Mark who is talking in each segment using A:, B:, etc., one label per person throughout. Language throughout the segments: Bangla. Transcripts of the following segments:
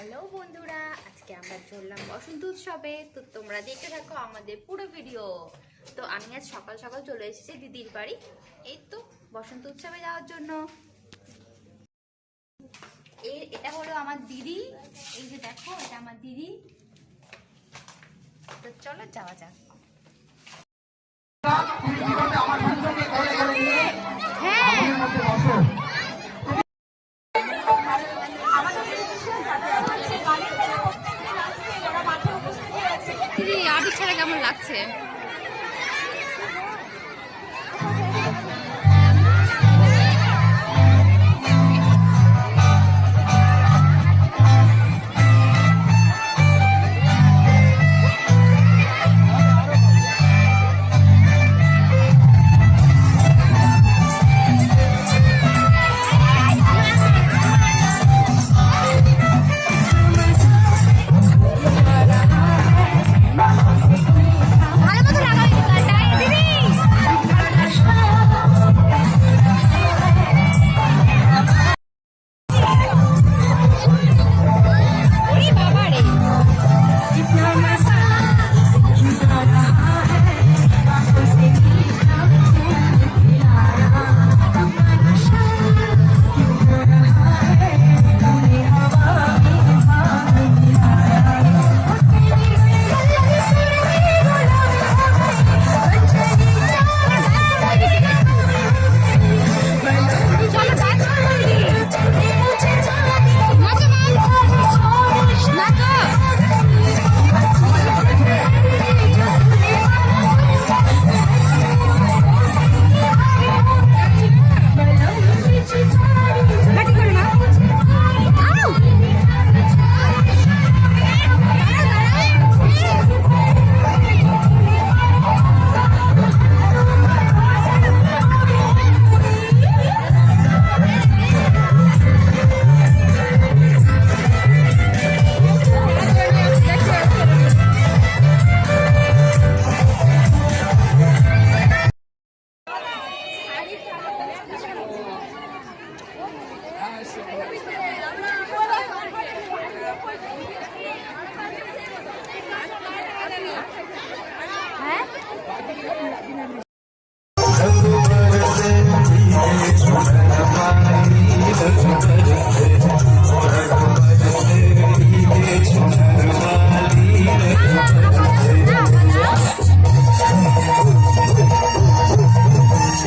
A: হ্যালো বন্ধুরা, আজকে আমরা চললাম বসন্ত উৎসবে। তো তোমরা দেখে থাকো আমাদের পুরো ভিডিও। তো আমি আজ সকাল সকাল চলে এসেছি দিদির বাড়ি। এই তো বসন্ত উৎসবে যাওয়ার জন্য। এটা হলো আমার দিদি। এই যে দেখো, এটা আমার দিদি। তো চলো যাওয়া যাক হ্যাঁ দিদি কেমন লাগছে?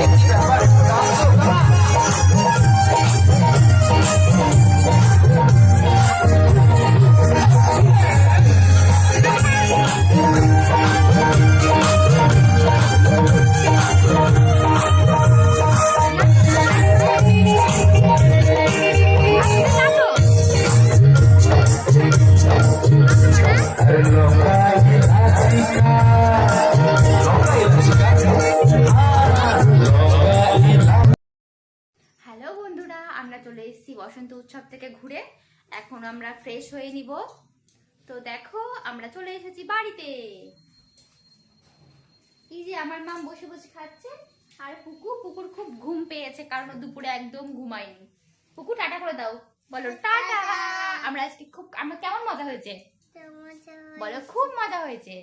A: নাচো হ্যালো বসন্ত উৎসব থেকে ঘুরে এখন আমরা ফ্রেশ হয়ে নিব। তো দেখো আমরা চলে এসেছি বাড়িতে। এই যে আমার মা বসে বসে খাচ্ছে আর পুকু পুকুর খুব ঘুম পেয়েছে কারণ দুপুরে একদম ঘুমায়নি। পুকু টাটা করে দাও। বলো টাটা। আমরা আজকে খুব আমরা কেমন মজা হয়েছে? বলো খুব মজা হয়েছে?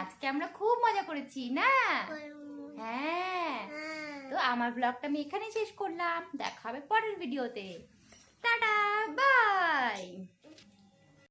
A: আজকে আমরা খুব মজা করেছি না? হ্যাঁ। তো আমার ব্লগটা আমি এখানেই শেষ করলাম। দেখা হবে পরের ভিডিওতে টাটা বাই